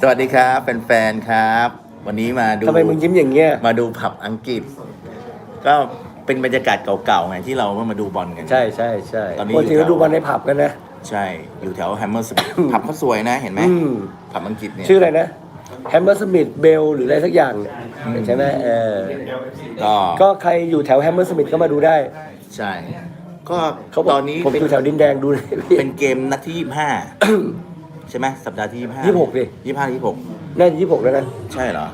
สวัสดีครับ แฟนๆครับ วันนี้มาดูทำไมมึงยิ้มอย่างเงี้ย มาดูผับอังกฤษ ก็เป็นบรรยากาศเก่าๆไงที่เรามาดูบอลกัน ใช่ใช่ใช่ตอนนี้ปกติอยู่เราแถวดูบอลในผับกันนะ ใช่ อยู่แถวแฮมเมอร์สมิธผับเขาสวยนะเห็นไหมอืม ผับอังกฤษเนี่ยชื่ออะไรนะแฮมเมอร์สมิธเบลหรืออะไรสักอย่างเนี่ยใช่ไหมเออก็ก็ใครอยู่แถวแฮมเมอร์สมิธก็มาดูได้ ใช่ ก็เขาบอกตอนนี้ผมเป็นอยู่แถวดินแดงดูเลยพี่ เป็นเกมนัดที่ยี่ห้า ใช่ไหมสัปดาห์ที่ยี่ห้ายี่สิบหกดิ ยี่ห้ายี่หกน่าจะยี่สิบหกแล้วนะใช่เหรอ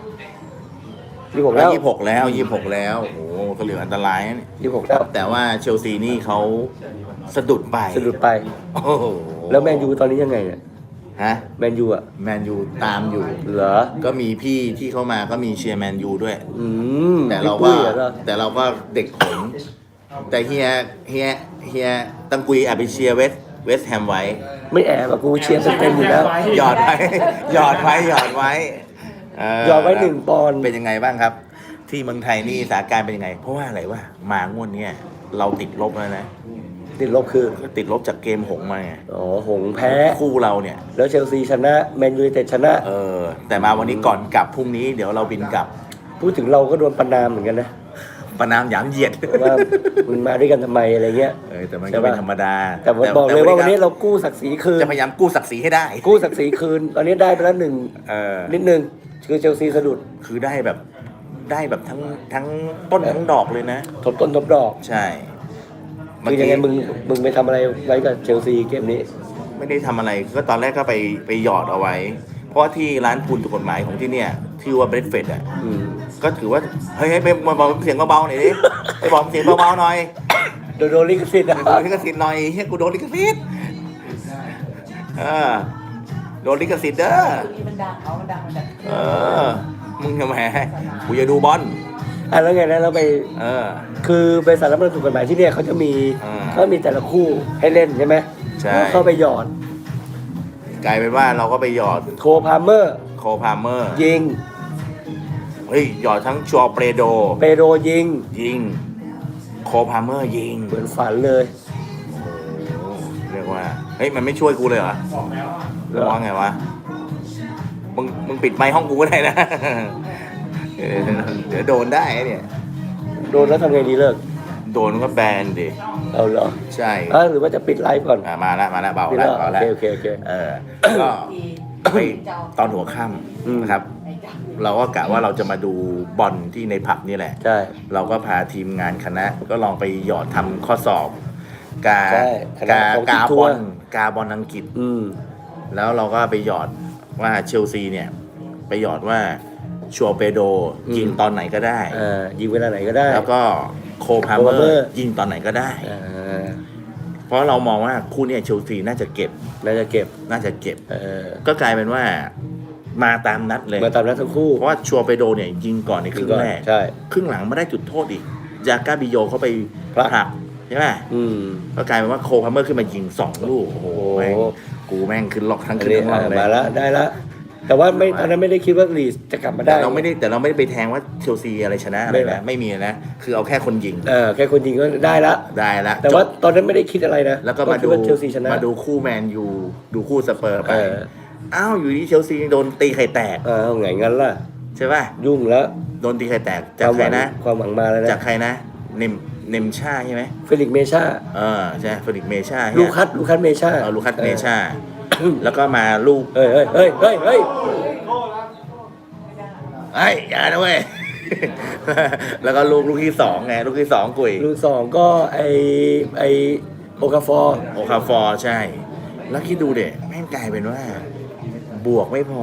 ยี่สิบหกแล้วยี่หกแล้วยี่หกแล้วโอ้โหก็เหลืออันตรายนะเนี่ยยี่สิบหกแล้วแต่ว่าเชลซีนี่เขาสะดุดไปสะดุดไป โอ้โหแล้วแมนยูตอนนี้ยังไงเนี่ยฮะแมนยูอะแมนยูตามอยู่ เหรอก็มีพี่ที่เข้ามาก็มีเชียร์แมนยูด้วย อืมแต่เราพี่ก็ปุ้ยเหรอแต่เราก็เด็กขน แต่เฮียเฮียเฮียตังกุยแอบไปเชียร์เวสเวสแฮมไว้ ไม่แอบอะกูเชียร์เต็มๆอยู่แล้ว หยอดไว้ หยอดไว้ หยอดไว้เหยอดไว้หนึ่งปอนด์เป็นยังไงบ้างครับ ที่เมืองไทยนี่สถานการณ์เป็นยังไง เพราะว่าอะไรวะมางวดเนี้ยเราติดลบแล้วนะ ติดลบคือก็ติดลบจากเกมหงส์มาไงอ๋อหงส์แพ้คู่เราเนี่ย แล้วเชลซีชนะแมนยูไนเต็ดชนะ เออ แต่มาวันนี้ก่อนกลับพรุ่งนี้เดี๋ยวเราบินกลับ พูดถึงเราก็โดนประนามเหมือนกันนะ ประนามหยามเหยียดว่ามึงมาด้วยกันทำไมอะไรเงี้ยเออแต่มันใช่ก็ปะเป็นธรรมดาแต่ผมบอกเลยว่าวันนี้เรากู้ศักดิ์ศรีคืนจะพยายามกู้ศักดิ์ศรีให้ได้ กู้ศักดิ์ศรีคืน ตอนนี้ได้ไปแล้วหนึ่งเออนิดนึงคือเชลซีสะดุดคือได้แบบได้แบบทั้งทั้งต้นทั้งดอกเลยนะทบต้นทบดอกใช่คือยังไงมึงมึงไปทำอะไรไว้กับเชลซีเกมนี้ ไม่ได้ทำอะไรก็ตอนแรกก็ไปไปหยอดเอาไว้ เพราะว่าที่ร้านปูนถูกกฎหมายของที่เนี่ยที่ว่าเบรดเฟดอะอืม ก็ถือว่า เฮ้ยเฮ้ยไปมาบอกเสียงเบาๆหน่อยดิไปบอกเสียงเบาๆหน่อยโดนโดนลิขสิทธิ์อะโดนลิขสิทธิ์หน่อยเฮ้ยกูโดนลิขสิทธิ์เออโดนลิขสิทธิ์เด้อมันดังเขามันดังมันดังเออ มึงทำไมกูจะดูบอลอะแล้วไงนะเราไปเออ คือบริษัทรับถูกกฎหมายที่เนี่ยเขาจะมีอ่าเขามีแต่ละคู่ให้เล่นใช่ไหมใช่เข้าไปหยอดกลายเป็นว่าเราก็ไปหยอดโคพาเมอร์ โคพาเมอร์ ยิงเฮ้ยหยอดทั้งชัวเปโด เปโดยิง ยิง โคพาเมอร์ยิง เหมือนฝันเลยโอ้เรียกว่า เฮ้ย มันไม่ช่วยกูเลยเหรอเหรอว่าไงวะ มึง มึงปิดไมค์ห้องกูก็ได้นะเออเดี๋ยวโดนได้เนี่ย โดนแล้วทำไงดีเลิก โดนก็แบนดิ เอาเหรอใช่เอ้าหรือว่าจะปิดไลฟ์ก่อนอะมาแล้วมาแล้วเบาปิดแล้วแล้วเบาโอแล้ว เคโอเคโอเค เออ ก็ไปตอนหัวค่อืมำนะครับ เราก็กะว่าเราจะมาดูบอลที่ในผับนี่แหละ ใช่ เราก็พาทีมงานคณะ ก็ลองไปหยอดทำข้อสอบ กาใช่คณะกาของกาทับวอร์ ลกาบอลอังกฤษ อืม แล้วเราก็ไปหยอดว่าเชลซีเนี่ย ไปหยอดว่าชัวเปโดอืม ยิงตอนไหนก็ได้ อ่ายิงเวลาไหนก็ได้ แล้วก็โคพาโคเมพาเมออร์ร์ยิงตอนไหนก็ได้ อ่าเพราะเรามองว่าคู่เนี้เชลซีน่าจะเก็บ น่าจะเก็บน่าจะเก็บ เออก็กลายเป็นว่า มาตามนัดเลย มาตามนัดทั้งคู่เพราะว่าชัวเปโดเนี่ยยิงก่อนในครึ่งแรกใช่ครึ่งหลังไม่ได้จุดโทษอีกจากาบิโยเขาไปผลักใช่ไหมอืมก็กลายเป็นว่าโคพาเมอร์ขึ้นมายิงสองลูกโอ้โหโอ้แม่งกูแม่งขึ้นล็อกทั้งอันขึ้นนี้ทั้งล็อ่าอกเลยมาแล้วได้แล้วแต่ว่าไม่ตอนนั้นไม่ได้คิดว่าลีสจะกลับมาได้แต่เราไม่ได้แต่เราไม่ได้ไปแทงว่าเชลซีอะไรชนะอะไรไม่นะไม่มีนะ คือเอาแค่คนยิง เออแค่คนยิงก็ได้ละได้ละแต่ว่าจบตอนนั้นไม่ได้คิดอะไรนะ แล้วก็มาคิดูว่าเชลซีชนะมาดูคู่แมนยูดูคู่สเปอร์ไปเอออ้าวอยู่ที่เชลซีโดนตีไข่แตกอ้าวไงงั้นล่ะ ใช่ป่ะ ยุ่งแล้วโดนตีไข่แตกจากความใคหรวังนะ ความหวังมาแล้วนะ จากใครนะ เนมเนมชาใช่ไหมเฟลิกซ์เมชาเออใช่เฟริกเมชาลูคัสลูคัสเมชาเออลูคัสเมชาแล้วก็มาลูกเฮ้ยเฮ้ยเฮ้ยเฮ้ยเฮ้ยไอ้ยอย่านะเว้ยแล้วก็ลูกลูกที่สองไงลูกที่สองกุยลูกสองก็ไอไอโอกาฟอร์โอคาฟอร์ใช่ แล้วคิดดูเด็แม่งกลายเป็นว่า บวกไม่พอ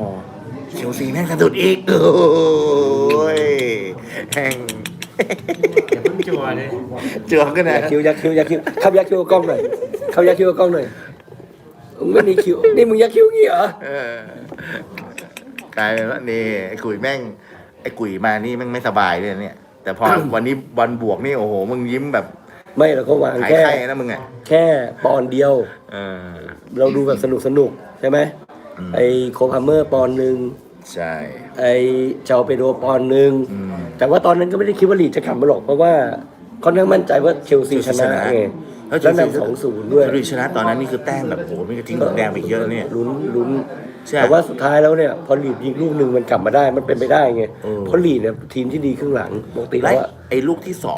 เชลซีแม่งสะดุดอีกโอ้ยแห่งอย่าเพิ่งจัวเลยเจือกกันยันะกคิวยักคิวยักคิวขับยักคิวกับกล้องหน่อยขับยักคิวกับกล้องหน่อยมึงไม่มีคิวนี่มึงยักคิวงี้เหรอเออกลายเป็นว่านี่ไอ้กุยแม่งไอ้กุยมานี่แม่งไม่สบายเลยเนี่ย แต่พอวันนี้บอลบวกนี่โอ้โหมึงยิ้มแบบ ไม่เราก็วางหายแค่ไข้นะมึงอะแค่ปอนด์เดียวเออเราดูแบบสนุกสนุกใช่ไหมอืม ไอโคพาเมอร์ปอนด์หนึ่งใช่ ไอเจ้าเปโดปอนด์หนึ่งอืม แต่ว่าตอนนั้นก็ไม่ได้คิดว่าลีดจะกลับมาหรอกเพราะว่าค่อนข้างมั่นใจว่าเชลซีชนะไงแล้วเชแล้วลซีนำสองศูนย์ด้วย เชลซีชนะตอนนั้นนี่คือแต้มแบบโอ้โหมันก็ทิ้งหงแดงไปเยอะเนี่ย ลุ้นลุ้นใช่แต่ว่าสุดท้ายแล้วเนี่ยพอลีดยิงลูกหนึ่งมันกลับมาได้มันเป็นไปได้ไงเออ เพราะลีดเนี่ยทีมที่ดีครึ่งหลังปกติและแล้วอะไอ้ลูกที่สอง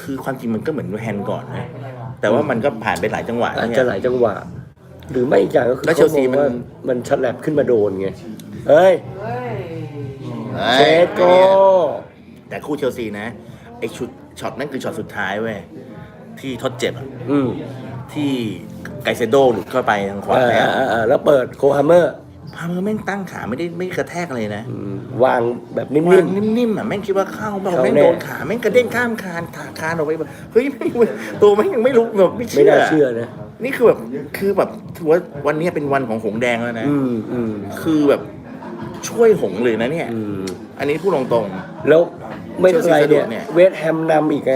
คือความจริงมันก็เหมือนแฮนด์ก่อนนะแต่ว่ามันก็ผ่านไปหลายจังหวะอาจเนี่จะยหลายจังหวะ หรือไม่อีกอย่างก็คือแล้วเชลซีขาองว่ามันมันฉลับขึ้นมาโดนไงเฮ้ยเฮ้ยเชสโกแต่คู่เชลซีนะ ไอ้ชุดช็อตนั่นคือช็อตสุดท้ายเว้ย ที่ทดเจ็บอะอืมที่ไกเซโดหลุดเข้าไปทางขวาอ่าแล้วอ่าอ่าแล้วเปิดโคฮัมเมอร์พาเมอร์แม่งตั้งขาไม่ได้ไม่กระแทกเลยนะอืมวางแบบนิ่วางม นิ่มๆอะแม่งคิดว่าเข้าแบบเข้าแม่งแน่โดนขาแม่งกระเด้งข้ามคานขาคานออกไปแบบเฮ้ยแม่งตัวแม่งยังไม่รู้แบบไม่ๆเชื่ไม่อน่าเชื่อนะ นี่คือแบบคือแบบถือว่าวันนี้เป็นวันของหงแดงแล้วนะ อืมอืมคือแบบช่วยหงเลยนะเนี่ย อืมอันนี้พูดตรงแล้วไม่เท่าไรเนี่ยเชลซีสะดวกเนี่ย เวสต์แฮมนำอีกไง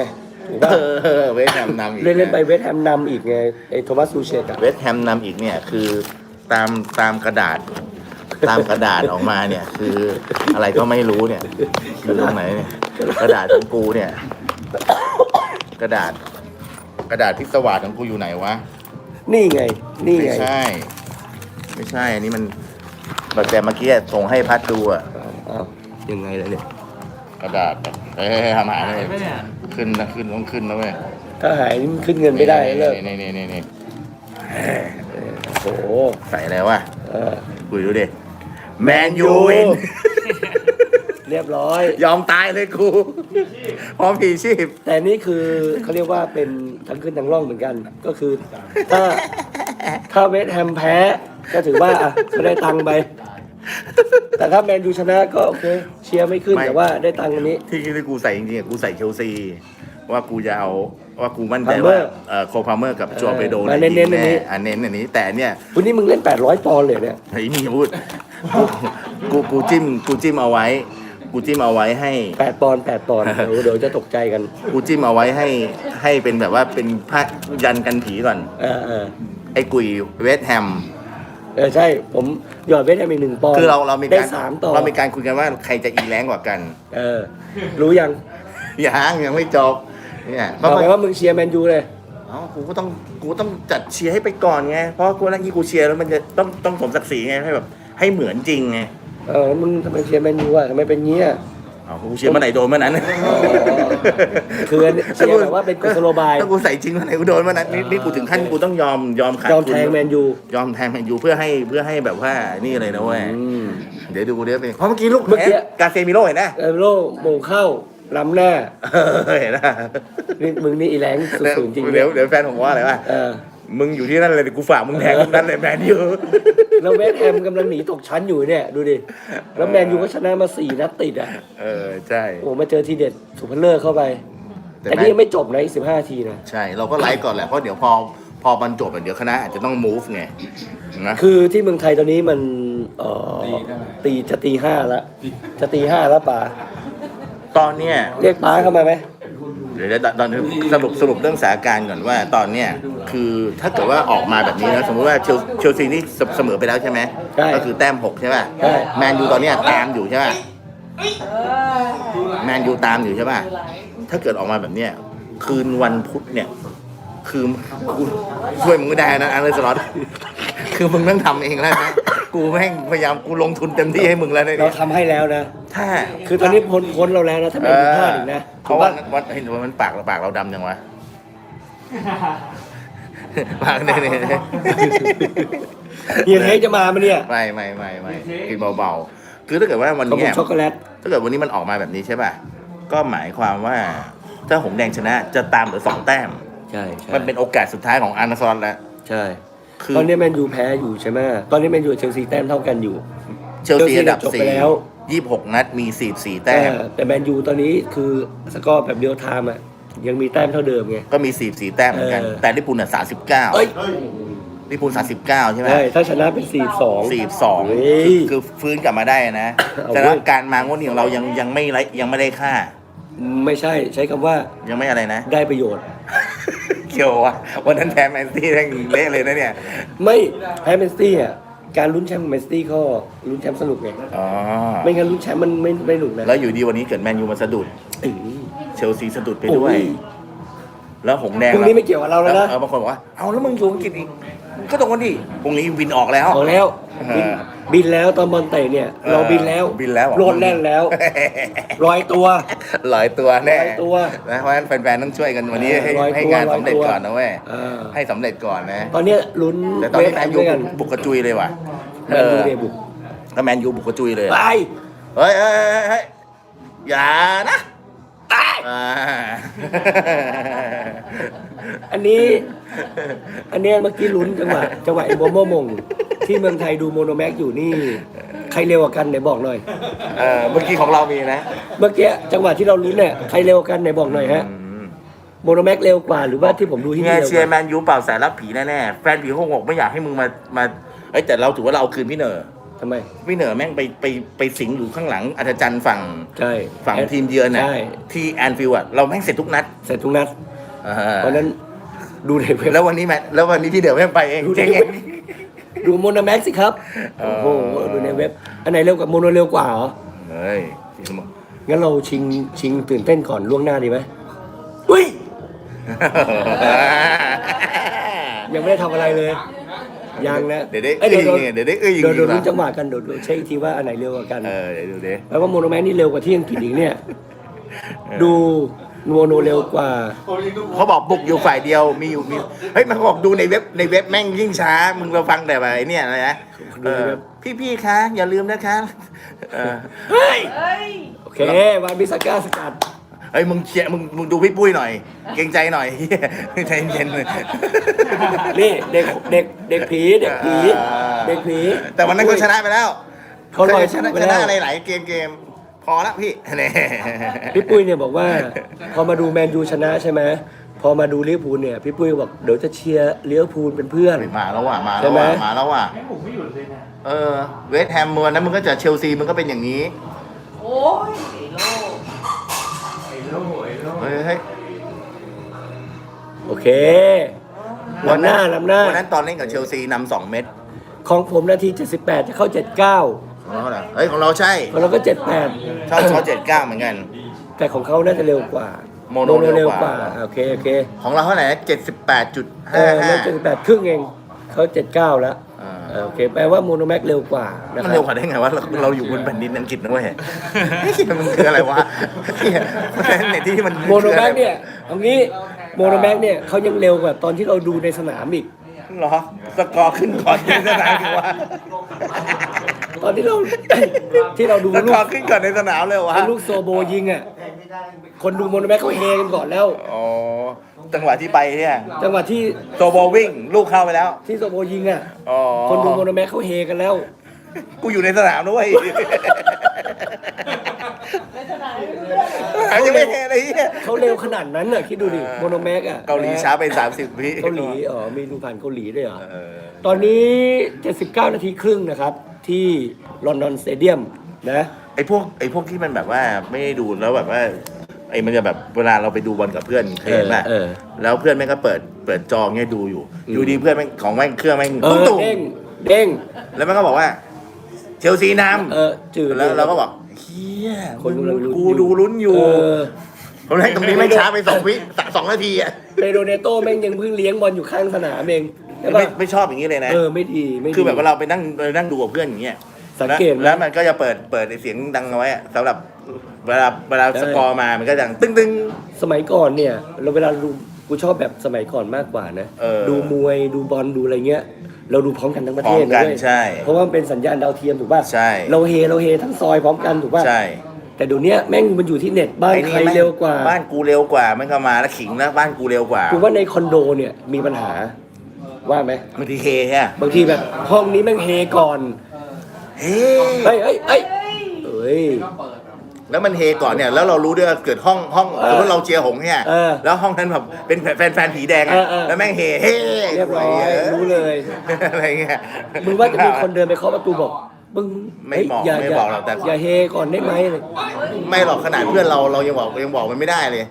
ถูกๆป่ะเออเวสต์แฮมนำอีกเล่นเล่นไปเวสต์แฮมนำอีกไงไอ้โทมัสซูเชตอะเวสต์แฮมนำอีกเนี่ยคือตามตามกระดาษ ตามกระดาษออกมาเนี่ย คืออะไรก็ไม่รู้เนี่ยคือตรงไหนเนี่ยกระดาษของกูเนี่ย กระดาษ กระดาษพิศวาสของกูอยู่ไหนวะ นี่ไง นี่ไม่ไงใช่ ไม่ใช่ อันนี้มันแบบแต่เมื่อกี้ส่งให้พัดดูอะอ้าวยังไงล่ะเนี่ย กระดาษแบบเฮ้ยทำหาเลยขึ้นนะขึ้นต้องขึ้นนะเว้ยถ้าหายนี่มันขึ้นเงินไม่ได้เลิกนี่นี่นี่นี่โอ้โหใส่อะไรวะเออคุยดูดิแมนยูวิน เรียบร้อย ยอมตายเลยกูพร้อมผีชีพ แต่นี่คือเขาเรียกว่าเป็นทั้งขึ้นทั้งร่องเหมือนกัน ก็คือ ถ้าถ้าเวสต์แฮมแพ้ ก็ถือว่าอะก็ได้ตังค์ไป แต่ถ้าแมนยูชนะก็โอเค เชียร์ไม่ขึ้นไม่ แต่ว่าได้ตังค์อันนี้ ที่ที่กูใส่จริงๆอะกูใส่เชลซีว่ากูจะเอาว่ากูมั่นใจ Palmer ว่าเอ่อโคพาเมอร์กับจัวเปโดมาเน้นๆยิงอันนี้อันเน้นอันนี้ แต่เนี่ยวันนี้มึงเล่น 800ปอนด์เลยเนี่ย เฮ้ยมีพูดกูกูจิ้มกูจิ้มเอาไว้ กูจิ้มเอาไว้ให้8ปอนด์8ปอนด์เดี๋ยวเดี๋ยวจะตกใจกัน กูจิ้มเอาไว้ให้ให้เป็นแบบว่าเป็นพระยันกันผีก่อน เออเออไอ้กุยเวสต์แฮม เออใช่ ผมหยอดเวสต์แฮมอีกหนึ่งปอนด์คือเราเรามีได้การสามต่อเรามีการคุยกันว่าใครจะอีแรงกว่ากัน เออ รู้ยังยังยังไม่จบเนี่ยเพบอราะกไปว่ามึงเชียร์แมนยูเลย เอ้ากูก็ต้องกูต้องจัดเชียร์ให้ไปก่อนไงเพราะกูนั่งกี้กูเชียร์แล้วมันจะต้องต้องสมศักดิ์ศรีไงให้แบบให้เหมือนจริงไง เออแล้วมึงทำไมเชียร์แมนยูอะทำไมเป็นงี้อะเอากูเชียร์เมื่อไหร่โดนเมื่อนั้นคือเชียร์แบบว่าเป็นกุศโลบาย ถ้ากูใส่จริงเมื่อไหร่กูโดนเมื่อนั้นนี่นี่กูถึงขั้นกูต้องยอมยอมขาดยอมทุนแทงแมนยู ยอมแทงแมนยูเพื่อให้เพื่อให้แบบว่านี่เลยนะเว้ยอืมเดี๋ยวดูเดี๋ยวเป็นเพราะเมื่อกี้ลูกเมื่อกี้แพ้กาเซมิโร่เห็นนะเออโลโมงเข้าล้ำหน้าเออเห็นนะนี่มึงนี่อีแรงสุดๆจริงเดี๋ยวเดี๋ยวแฟนผมว่าอะไรวะเออ มึงอยู่ที่นั่นเลยเดี๋ยวกูฝากมึงแทงตรงนั้นเลยแมนยูแล้วเวสต์แฮมกำลังหนีตกชั้นอยู่เนี่ยดูดิ แล้วแมนยูก็ชนะมาสี่นัดติดอะ เออใช่โอ้มาเจอทีเด็ดสุพรรณเลอร์เข้าไป แต่แต่แมนี่นยังไม่จบนะอีกสิบห้าทีนะ ใช่เราก็ไลฟ์ก่อนแหละเพราะเดี๋ยวพอพอมันจบอะเดี๋ยวคณะอาจจะต้อง move ไงนะคือที่เมืองไทยตอนนี้มันเอ่อตีจะตีห้าแล้วจะตีห้าแล้วป่าตอนเนี้ยเรียกป้าเข้ามาไหมเดี๋ยวจะตอนนี้สรุปสรุปเรื่องสถานการณ์ก่อนว่าตอนเนี้ย คือถ้าเกิดว่าออกมาแบบนี้นะสมมติว่าเชลเชลซีนี่เสเสมอไปแล้วใช่ไหมใช่ก็คือแต้มหกใช่ป่ะใช่ แมนยูตอนเนี้ยตามอยู่ใช่ป่ะแมนยูตามอยู่ใช่ป่ะถ้าเกิดออกมาแบบเนี้ยคืนวันพุธเนี่ย คือกูช่วยมึงไม่ได้นะอันเลยสล็อตคือมึงต้องทำเองแล้วนะกูแม่งพยายามกูลงทุนเต็มที่ให้มึงแล้วในเรานี้ทำให้แล้วนะ ถ้า คือตอนนี้พ้นพ้นเราแล้วนะถ้าแมนยูพลาดอีกนะเพราะว่าวันเห็นว่ามันปากเราปากเราดำยังวะ ปากเนี่ยเนี่ยเนี่ยเฮียเทคจะมาไหมเนี่ยไม่ไม่ไม่ไม่กินเบาๆคือถ้าเกิดว่าวันเขาบเนี้อยกช็อกโกแลตถ้าเกิดวันนี้มันออกมาแบบนี้ใช่ป่ะก็หมายความว่า ถ้าหงแดงชนะจะตามเหลือสองแต้มใช่ใช่มันเป็นโอกาสสุดท้ายของอาร์นาซอนแล้วใช่คือตอนนี้แมนยูแพ้อยู่ใช่ไหมตอนนี้แมนยูกับเชลซีแต้มเท่ากันอยู่ เชลซีอันดับจบไปสี่แล้วยี่สิบหกนัดมีสี่สี่แต้มเออแต่แมนยูตอนนี้คือสกอร์แบบเดียวไทม์อะ ยังมีแต้มเท่าเดิมไง ก็มีสี่สี่แต้มเหมือนกัน เออ แต่ลิปูลอะสามสิบเก้าเอ้ยลิปูลสามสิบเก้าใช่ไหมใช่ถ้าชนะเป็นสี่สอง สี่สองเฮ้ยคือฟื้นกลับมาได้นะเอาแต่เว้ว่ายการมางวดนี้ของเรายังยังไม่ไร้ยังไม่ได้ค่า ไม่ใช่ใช้คำว่ายังไม่อะไรนะ ได้ประโยชน์ เกี่ยววะวันนั้นแพ้แมนซี่ทั้งเละเลยนะเนี่ย ไม่แพ้แมนซิตี้อะการลุ้นแชมป์ของแมนซิตี้ก็ลุ้นแชมป์สนุกไงอ๋อ ไม่งั้นลุ้นแชมป์มันไม่ไม่หนุกนะแล้วอยู่ดีวันนี้เกิดแมนยูมาสะดุด อื้อ เชลซีสะดุดไปด้วยโอ้ยแล้วหงแดงพรุ่งนี้ไม่เกี่ยวกับเราแล้วนะ เออบางคนบอกว่าเอาแล้วมึงอยู่อังกฤษอีกมึงก็ตรงกันดิพรุ่งนี้วินออกแล้ว เอาแล้วเออบินบินแล้วตอนบอลเตะเนี่ย เราบินแล้วบินแล้วเหรอ โลดแล่นแล้วลอยตัวลอยตัวแน่ลอยตัวนะเพราะฉะนั้นแฟนๆต้องช่วยกันวันนี้ให้ลอยตัวให้งานสำเร็จลอยตัวก่อนนะเว้ยเออ ให้สำเร็จก่อนนะ ตอนเนี้ยลุ้นแต่ตอนนี้แมนยูด้วยกันบุกกระจุยเลยว่ะแมนยูเดบุกถ้าแมนยูบุกกระจุยเลยไป เฮ้ยเฮ้ยเฮ้ยเฮ้ยอย่านะ อ่าอันนี้ อันเนี้ยเมื่อกี้ลุ้นจังหวะจังหวะไอ้โมโมมง ที่เมืองไทยดูโมโนแม็กอยู่นี่ ใครเร็วกว่ากันไหนบอกหน่อย เออเมื่อกี้ของเรามีนะเมื่อกี้จังหวะที่เราลุ้นเนี่ยใครเร็วกว่ากันไหนบอกหน่อยฮะอืมโมโนแม็กเร็วกว่าหรือว่าที่ผมดูที่ไงนี่เร็วเชียร์กแมว่านยูเปล่าสายรับผีแน่ๆแฟนผีห้องหกไม่อยากให้มึงมามาเอ้ยแต่เราถือว่าเราเอาคืนพี่เหนอ ทำไมพี่เหนอแม่งไปไปไปสิงอยู่ข้างหลังอัธจันทร์ฝั่งใช่ ฝั่งทีมเยือนน่ะใช่ ที่แอนฟิลด์อะเราแม่งเสร็จทุกนัดเสร็จทุกนัด อ่าเพราะฉะนั้นดูในเว็บ แล้ววันนี้แมตแล้ววันนี้พี่เหนอแม่งไปเองดูเจ๊งในเอเว็บงดูโมโนแม็กสิครับ เอโอ้อ โห ดูในเว็บ อันไหนเร็วกว่าโมโนเร็วกว่าเหรอ เฮ้ยงั้นเราชิงชิงตื่นเต้นก่อนล่วงหน้าดีไหมอุ้ย ยังไม่ได้ทำอะไรเลย ยังนะเดี๋ยวได้อ้เอ้ยเดี๋ยวได้เอ้ยเดี๋ยวจเดี๋ยวริลุ้งนๆจังหวะกันเดี๋ยวเดี๋ยวเช็คอีกทีว่าอันไหนเร็วกว่ากันเออเดี๋ยวดูดิแปลว่าโมโนแมนนี่เร็วกว่าที่อังกฤษอีกเนี่ย ดูโมโนเร็วกว่า เขาบอกบุกอยู่ฝ่ายเดียวมีอยู่มีเฮ้ยมันบอกดูในเว็บในเว็บแม่งยิ่งช้า มึงเราฟังแต่แบบไอ้เนี่ยอะไรนะเออพี่ๆคะอย่าลืมนะคะเออเฮ้ยเฮ้ยโอเควานบิสก้าสกัด เฮ้ยมึงเชียร์มึงมึงดูพี่ปุ้ยหน่อย เกรงใจหน่อยใจเย็นๆเลย นี่เด็กเด็กเด็กผีเด็กผีเด็กผี แต่วันนั้นก็ชนะไปแล้วเขาลอยชนะไปชแล้วนะอะไรหลายเกมเกมพอละพี่เนี่ยพี่ปุ้ยเนี่ยบอกว่า พอมาดูแมนยูชนะใช่ไหมพอมาดูลิเวอร์พูลเนี่ยพี่ปุ้ยบอกเดี๋ยวจะเชียร์ลิเวอร์พูลเป็นเพื่อน มาแล้วว่ะมาใช่แล้วไหมว่ะมาแล้วว่ะเออเวสต์แฮมมัวนั้นมึงก็เจอเชลซีมึงก็เป็นอย่างนี้ โอเคลำหน้าลำหน้า วันนั้นตอนเล่นกับเชลซีนำสองเม็ดของผมนาที 78 จะเข้า 79 ของเราเท่าไหร่เฮ้ยของเราใช่ของเราก็ชอบชอบเจ็ดเก้าเหมือนกัน78แต่ของเขาน่าจะเร็วกว่าโมโนเร็วกว่า โอเคโอเค ของเราเท่าไหร่เจ็ดสิบแปดจุดเอห้าอห้าเรา78ครึ่งเองเขา79แล้วอ่าเออโอเค แปลว่าโมโนแม็กเร็วกว่านะคมันรัเร็วบกว่าได้ไงวะเราเราอยู่บนแผ่นดินอังกฤษนะเว้ยเฮ้ยมันคืออะไรวะเหี้ยมันเป็นไหนที่มันโมโนแม็กเนี่ยเอางี้ โมโนแม็กเนี่ยเขายังเร็วกว่าตอนที่เราดูในสนามอีก เหรอ สกอร์ขึ้นก่อนในสนามคือว่าตอนที่เรา ที่เราดูสลูกกอร์ขึ้นก่อนในสนามเลยวะลูกโซโบยิงอะคนดูโมโนแม็กเขาเฮกันก่อนแล้ว อ๋อ จังหวะที่ไปเนี่ยจังหวะที่โซโบวิ่ง ลูกเข้าไปแล้ว ที่โซโบยิงอะ อ๋อคนดูโมโนแม็กเขาเฮกันแล้ว กูอยู่ในสนามด้วย ในสนาเรื่องเลยสนามยังไม่เทเลยเหี้ย เขาเร็วขนาดนั้นอะคิดดูดิโมโนแม็กอะเกาหลีช้าไปสามสิบวิเกาหลีอ๋อมีดูผ่านเกาหลีด้วยเหรอ เออ ตอนนี้ 79 นาทีครึ่งนะครับ ที่ลอนดอนสเตเดียมนะ ไอ้พวกไอ้พวกที่มันแบบว่าไม่ได้ดูแล้วแบบว่าไอ้มันจะแบบเวลาเราไปดูบอลกับเพื่อนเคยเห็นป่ะเออแล้วเพื่อนแม่งก็เปิดเปิดจอเงี้ยดูอยู่ อยู่ดีเพื่อนแม่งของแม่งเครื่องแม่งเอตุ้มอตุ้มเด้งเด้งแล้วแม่งก็บอกว่า เชลซีนเออจืดำแล้วเราก็บอก เฮียคนกำลังลุ้นกูดูลุ้นอยู่เออผมแรกตรงนี้แม่งช้าไปสองวิสองนาทีอะเปโดเนโต้แม่งยังเพิ่งเลี้ยงบอลอยู่ข้างสนามเองใช่ไม่ปะไม่ชอบอย่างนี้เลยนะ เออไม่ดีไม่ดี คือแบบว่าเราไปนั่งไปนั่งดูกับเพื่อนอย่างเงี้ยสังเกตไหม แล้วแล้วมันก็จะเปิดเปิดไอ้เสียงดังเอาไว้อะสำหรับเวลาเวลาใช่สกอร์มามันก็ดังตึ้งตึ้ง สมัยก่อนเนี่ย เราเวลาดูกูชอบแบบสมัยก่อนมากกว่านะ เออ ดูมวยดูบอลดูอะไรเงี้ย เราดูพร้อมกันทั้งประเทศพร้อมกันเลยใช่ เพราะว่ามันเป็นสัญญาณดาวเทียมถูกป่ะใช่ เราเฮเราเฮทั้งซอยพร้อมกันถูกป่ะใช่แต่เดี๋ยวนี้แม่งมันอยู่ที่เน็ตบ้านไอ้ใครแม่งเร็วกว่าบ้านกูเร็วกว่ามันก็มาแล้วขิงแล้วบ้านกูเร็วกว่ากูว่าในคอนโดเนี่ยมีปัญหาว่าไหมบางทีเฮใช่ไหมบางทีแบบห้องนี้แม่งเฮก่อนเฮ้เฮ้ยเฮ้ยเฮ้ยเฮ้ยเอ้ย แล้วมันเฮก่อนเนี่ยแล้วเรารู้ด้วยว่าเกิดห้องห้องเออสมมติเราเชียร์หงส์เนี่ยเออแล้วห้องนั้นแบบเป็นแฟนแฟนแฟนผีแดงเออะอเออ แล้วแม่งเฮเฮ้เรียบร้อยรู้เลย อะไรเงี้ย มึงว่าจะมีคนเดินไปเคาะประตูบอก มึงไม่เฮ้ยบอกย่าไม่ย่าบอกหรอกแต่ อย่าเฮก่อนได้ไหมอะไรไม่หรอกขนาดเพื่อนเราเรายังบอกยังบอกมันไม่ได้เลย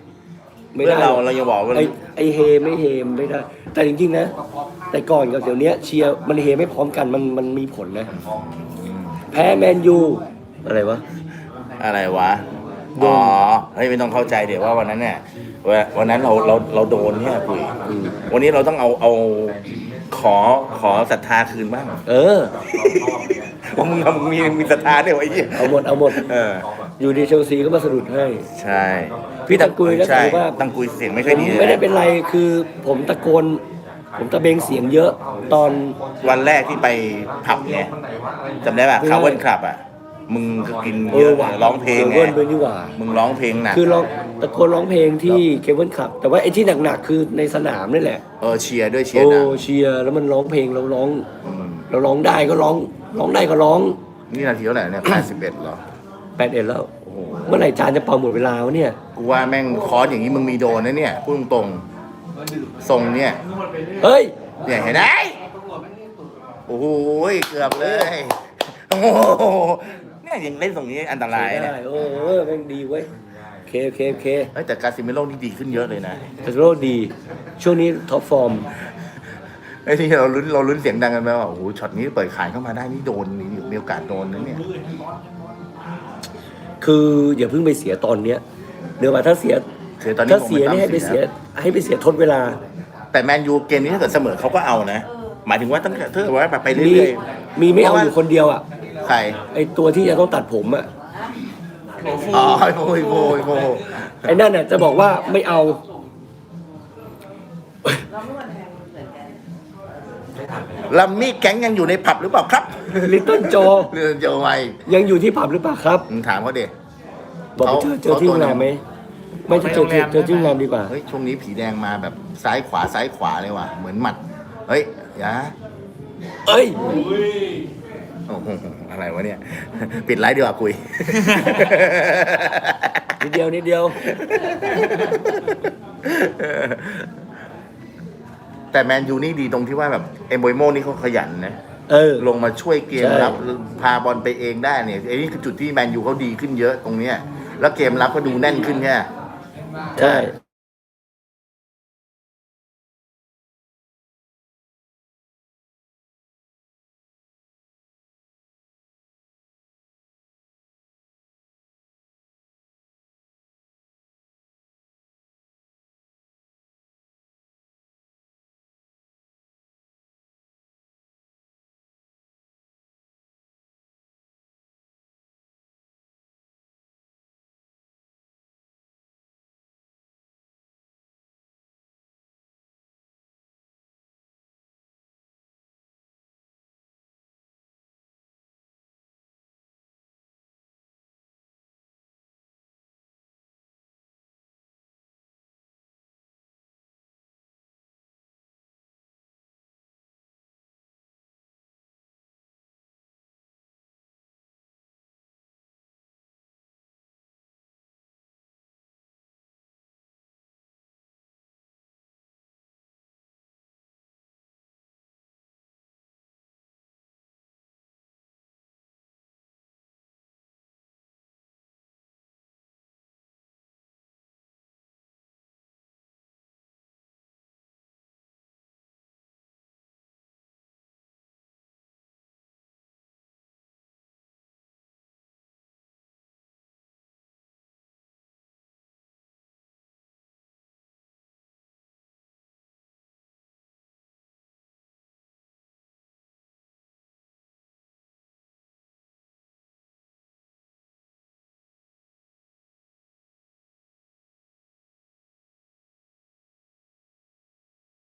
ไม่เพื่อได้นเราเรายังบอกว่าไอไอเฮไม่เฮไม่ได้ แต่จริงๆนะ แต่ก่อนกับเดี๋ยวนี้เชียร์มันเฮไม่พร้อมกันมันมันมีผลนะ แพ้แมนยูอะไรวะ อะไรวะโดอ๋อนเฮ้ยไม่ต้องเข้าใจเดี๋ยวว่าวันนั้นเนี่ยว่าวันนั้นเราเราเราโดนเนี่ยคุยวันนี้เราต้องเอาเอาขอขอศรัทธาคืนบ้างเออว่ามึงมึงมีมีศรัทธาเนี่ยไอ้เหี้ยเอาหมดเอาหมดเออ อยู่ดีเชลซีก็มาสะดุดให้ ใช่ พี่ตังกุยก็ใช่ถือว่าตังกุยเสียงไม่ค่อยดีไม่ได้เป็นไรคือผมตะโกนผมตะเบงเสียงเยอะตอนวันแรกที่ไปผับไงจำได้ป่ะไม่ได้คาร์เวิลคลับอะ มึงก็กินเอเยออะว่ะร้องเพลงเออไงเวิร์นด้วยนี่หว่า มึงร้องเพลงหนักคือร้องตะโกนร้องเพลงที่เคเบิลขับ แต่ว่าไอ้ที่หนักๆคือในสนามนี่แหละเออเชียร์ด้วยเชียโอ้ร์ดังเชียร์แล้วมันร้องเพลงเราร้องอืมเราร้องได้ก็ร้อง ร้องได้ก็ร้องนี่นาทีเท่าไหร่เนี่ยแปดสิบเอ็ดเหรอแปดเอ็ดแล้ว โอ้โหเมื่อไหร่จานจะเป่าหมดเวลาวะเนี่ย กูว่าแม่งคอร์สอย่างนี้มึงมีโดนนะเนี่ยพูดตรงๆทรงเนี่ย เฮ้ย เนี่ยเห็นไหมโอ้โหเกือบเลย โอ้โห เนี่ยยังเล่นตรงนี้อันตรายได้เนี่ยโอ้เออแม่งดีเว้ยโอเคโอเคโอเคเอ้ยแต่การซิเมโลนี่ดีขึ้นเยอะเลยนะแต่โรดี ช่วงนี้ท็อปฟอร์มไอ้ที่เราลุ้นเราลุ้นเสียงดังกันไปว่าโอ้โหช็อตนี้เปิดขายเข้ามาได้นี่โดนมีมีโอกาสโดนนะเนี่ยคืออย่าเพิ่งไปเสียตอนเนี้ยเดี๋ยวว่าถ้าเสียเสียตอนนี้ถ้าเสียคงนี่ไม่ให้ไปต้องเสีย ให้ไปเสียทดเวลา แต่แมนยูเกมนี้ถ้าเกิดเสมอเขาก็เอานะ หมายถึงว่าตั้งแต่ถ้าเกิดว่าแบบไปมีเรื่อยมีไม่เอาเพราะว่าอยู่คนเดียวอะๆ ใคร ไอตัวที่จะต้องตัดผมอะอ๋อโอ้ยโอ้ยโอ้ยไอ้นั่นน่ะจะบอกว่าไม่เอาเราไม่วันแทงเหมือนกันลัมมี่แก๊งยังอยู่ในผับหรือเปล่าครับลิตเติ้ลโจ เรื่องเจอไวยังอยู่ที่ผับหรือเปล่าครับ มึงถามเขาเด็บอกไปเจอเจอที่โรงแรมไหมไม่จะเจอที่เจอที่โรงแรมดีกว่า เฮ้ยช่วงนี้ผีแดงมาแบบซ้ายขวาซ้ายขวาเลยว่ะ เหมือนหมัด เฮ้ยอย่า เอ้ย โอ้โหอะไรวะเนี่ย ปิดไลฟ์ดีกว่าคุย นิดเดียวนิดเดียว แต่แมนยูนี่ดีตรงที่ว่าแบบเอมโบยโมนี่เขาขยันนะ เออ ลงมาช่วยเกมใช่ รับพาบอลไปเองได้เนี่ยไอ้นี่คือจุดที่แมนยูเขาดีขึ้นเยอะตรงเนี้ย แล้วเกมรับก็ดูแน่นขึ้นแค่ ใช่